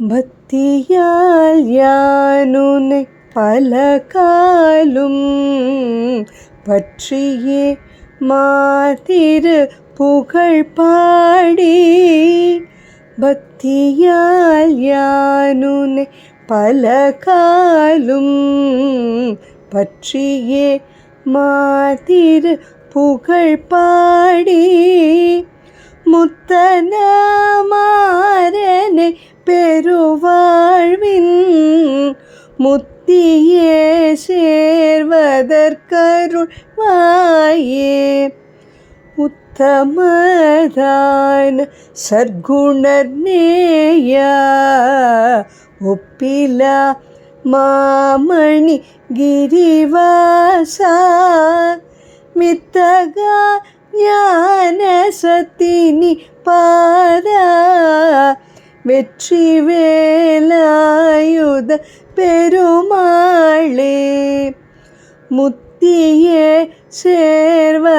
பக்தியால் யானுனை பல காலும் பற்றியே மாதிரு புகழ் பாடி. பக்தியால் யானுனை பல காலும் பற்றியே மாதிரு புகழ் பாடி. முத்தன பெருவாழ்வின் முத்தியே சேர்வதற்கருள் வாயே உத்தமதான சர்க்குணர் நேயா ஒப்பிலா மாமணி கிரிவாசா மித்தகா ஞான சத்தினி பாதா வெற்றி வேலாயுத பெருமாளே முத்தியே சேர்வதற்கருள்வாயே.